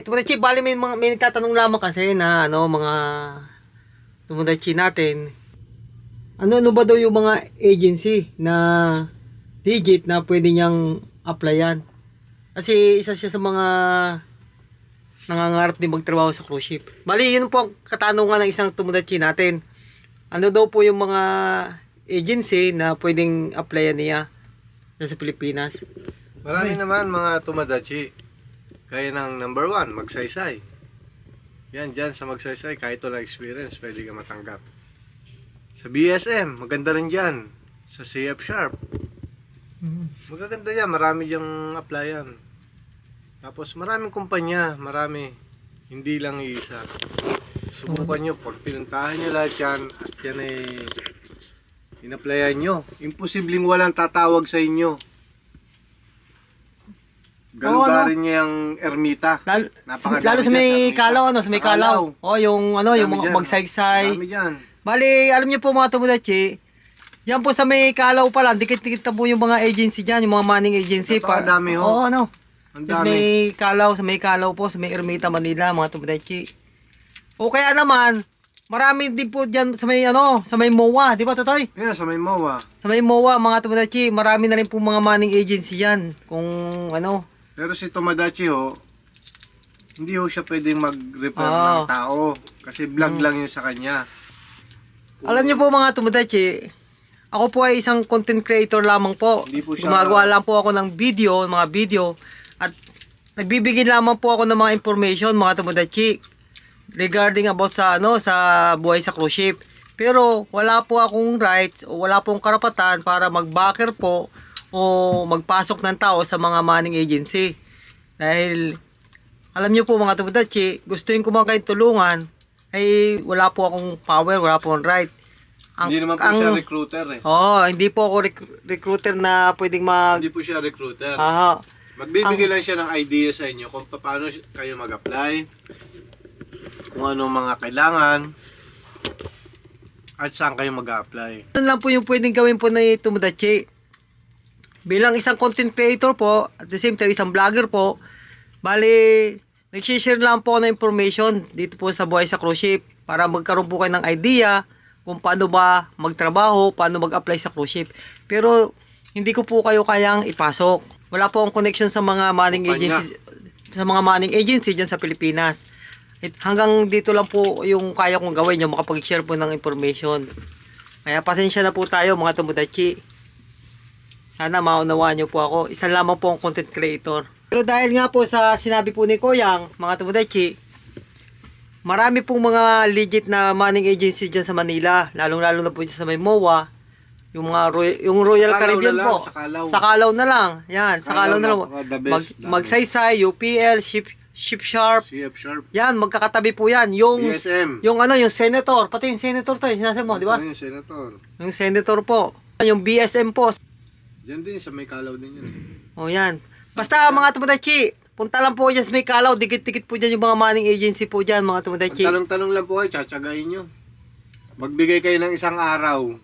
Tumudachi, bali may, mga, may nagtatanong lamang kasi na ano, mga tumudachi natin. Ano, ano ba daw yung mga agency na legit na pwede niyang applyan? Kasi isa siya sa mga nangangarap din magtrabaho sa cruise ship. Bali, yun po ang katanungan ng isang tumudachi natin. Ano daw po yung mga agency na pwedeng applyan niya sa Pilipinas? Marami naman mga tumadachi. Kaya ng number one, magsaysay. Yan, dyan sa magsaysay, kahit wala experience, pwede ka matanggap. Sa BSM, maganda rin dyan. Sa CF Sharp, magaganda yan. Marami diyang applyan. Tapos maraming kumpanya, marami. Hindi lang iisa. Subukan nyo, pag pinuntahan nyo lahat yan, at yan ay in-applyan nyo. Imposibleng walang tatawag sa inyo. Galugarin niya yung ermita. Lalo, Napakadami lalo sa dyan may Ermita. kalaw, ano, sa may Sa kalaw. Kalaw. Oh, yung ano, yung Dami mga dyan. magsaysay. Dami dyan. Bali, alam niyo po mga tumudachi, yan po sa may kalaw pa lang, dikit-dikit na po yung mga agency dyan, yung mga manning agency. Napakadami, ho. Oo, ano. Ang Sa dami. may kalaw, sa may kalaw po, sa may Ermita, Manila, mga tumudachi. O kaya naman, marami din po dyan sa may ano, sa may MOA, di ba Totoy? Yan, sa may MOA. Sa may MOA, mga tumudachi, marami na rin po mga manning agency yan. Kung ano, Pero si Tomadachi ho, hindi ho siya pwedeng mag-refer Ah. ng tao. Kasi vlog lang yun sa kanya. Alam niyo po mga tumudachi, ako po ay isang content creator lamang po. Hindi po siya- Gumagawa lang po ako ng video, mga video, at nagbibigay lamang po ako ng mga information mga tumudachi regarding about sa ano sa buhay sa cruise ship. Pero wala po akong rights o wala pong karapatan para mag-backer po o magpasok ng tao sa mga manning agency. Dahil alam niyo po mga tumudachi, gustuin ko man kayo tulungan, ay wala po akong power, wala po akong right. hindi naman po ang- siya recruiter eh. Oo, hindi po ako rec- recruiter na pwedeng mag... Hindi po siya recruiter. Ah, Magbibigay lang siya ng idea sa inyo kung paano kayo mag-apply, kung ano mga kailangan, at saan kayo mag-apply. Yun lang po yung pwedeng gawin po na tumudachi. Bilang isang content creator po, at the same time isang vlogger po, bali, nag-share lang po ng information dito po sa buhay sa cruise ship para magkaroon po kayo ng idea kung paano ba magtrabaho, paano mag-apply sa cruise ship. Pero, hindi ko po kayo kayang ipasok. Wala po akong connection sa mga manning agency sa mga manning agency dyan sa Pilipinas. It, hanggang dito lang po yung kaya kong gawin yung makapag-share po ng information. Kaya pasensya na po tayo mga tumudachi. Sana maunawaan niyo po ako. Isa lamang po ang content creator. Pero dahil nga po sa sinabi po ni Koyang, mga tumudachi, marami pong mga legit na manning agencies dyan sa Manila. Lalong-lalo na po dyan sa may MOA. Yung mga Roy- yung Royal Kalaw Caribbean na lang, po. sa Kalaw. Sa Kalaw na lang. Yan, sa Kalaw na lang. the best, Mag, magsaysay, UPL, Ship, Ship Sharp. CF Sharp, Yan, magkakatabi po yan. Yung, BSM. yung ano, yung senator. Pati yung senator to, eh, sinasabi mo, di ba? Yung senator? Yung senator po. Yung BSM po. Diyan din, sa may kalaw din yun. O yan. Basta mga tumudachi, punta lang po dyan sa may kalaw. Dikit-dikit po dyan yung mga manning agency po dyan, mga tumudachi. Tanong-tanong lang po kayo, tsatsagayin nyo. Magbigay kayo ng isang araw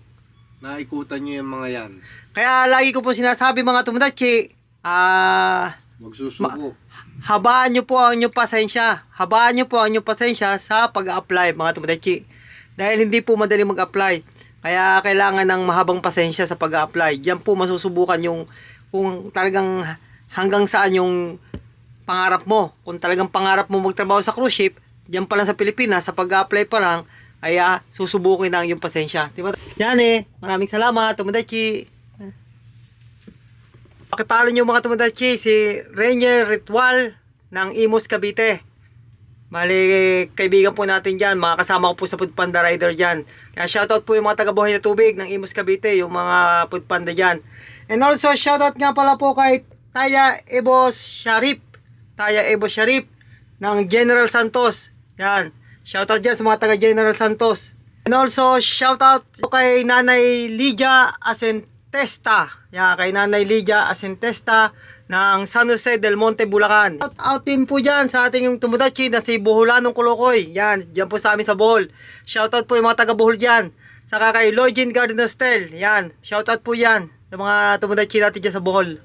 na ikutan nyo yung mga yan. Kaya lagi ko po sinasabi mga tumudachi, ah, Magsusubo. habaan nyo po ang inyong pasensya. Habaan nyo po ang inyong pasensya sa pag-apply mga tumudachi. Dahil hindi po madali mag-apply. Kaya kailangan ng mahabang pasensya sa pag-apply. Diyan po masusubukan yung kung talagang hanggang saan yung pangarap mo. Kung talagang pangarap mo magtrabaho sa cruise ship, diyan pa lang sa Pilipinas, sa pag-apply pa lang, ay ah, susubukin na ang iyong pasensya. Di ba? Yan eh. Maraming salamat, tumudachi. Pakipalo nyo mga tumudachi si Rainier Ritual ng Imus Cavite. Mali, kaibigan po natin dyan, mga kasama ko po sa Foodpanda Rider dyan. Kaya shoutout po yung mga taga-buhay na tubig ng Imus Cavite, yung mga Foodpanda dyan. And also shoutout nga pala po kay Taya Ebo Sharif. Taya Ebo Sharif ng General Santos. Yan. Shoutout dyan sa mga taga-General Santos. And also shoutout kay Nanay Lydia Asentesta. Yan, kay Nanay Lydia Asentesta ng San Jose del Monte, Bulacan. Shout out din po dyan sa ating yung tumudachi na si Buhulanong Kolokoy. Yan, dyan po sa amin sa Bohol. Shout out po yung mga taga Bohol dyan. Saka kay Login Garden Hostel. Yan, shout out po yan sa mga tumudachi natin dyan sa Bohol.